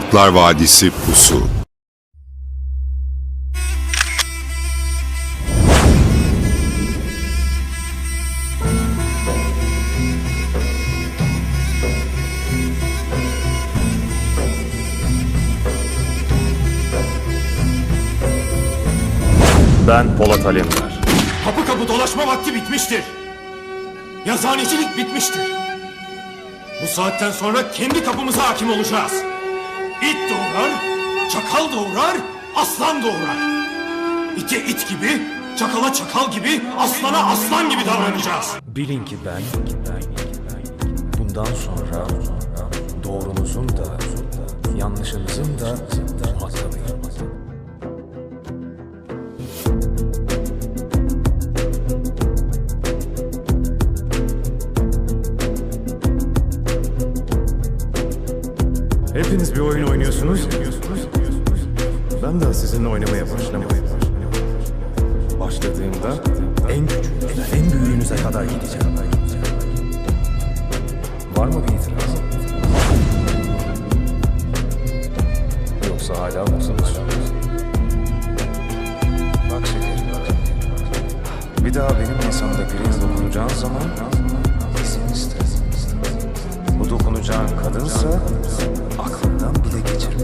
Kurtlar Vadisi Pusu Ben Polat Alemdar. Kapı kapı dolaşma vakti bitmiştir. Yazhanecilik bitmiştir. Bu saatten sonra kendi kapımıza hakim olacağız. İt doğurar, çakal doğurar, aslan doğurar. İte it gibi, çakala çakal gibi, aslana aslan gibi davranacağız. Bilin ki ben bundan sonra doğrunuzun da yanlışınızın da muhatabıyım. Hepiniz bir oyun oynuyorsunuz. Ben de sizinle oynamaya başlamadım. Başladığımda en küçüğünüzden en büyüğünüze kadar gideceğim. Var mı bir itiraz? Yoksa hala mısınız? Bak şekerim. Bir daha benim masamda priz dokunacağın zaman izin dokunacağın kadınsa aklından bile geçirme.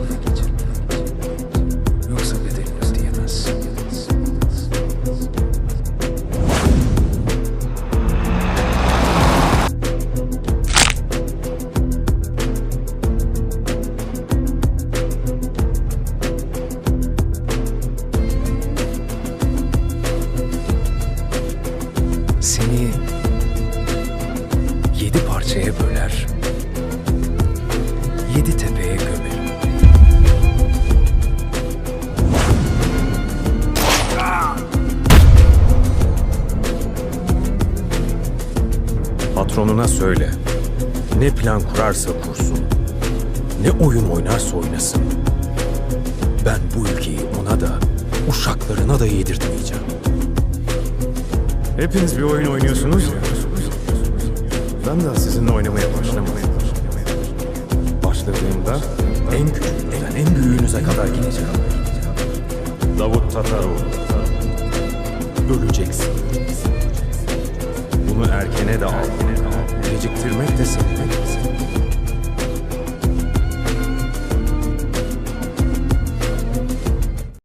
Yoksa bedelini ödeyemezsin. Seni yedi parçaya böler, yedi tepeye gömerim. Patronuna söyle. Ne plan kurarsa kursun. Ne oyun oynarsa oynasın. Ben bu ülkeyi ona da, uşaklarına da yedirtmeyeceğim. Hepiniz bir oyun oynuyorsunuz ya. Ben de sizinle oynamaya başlamadım. Başladığımda en küçüğünden en büyüğünüze kadar gideceğim. Davut Tataroğlu. Öleceksin. Bunu erkene de al. Geciktirmek de senin.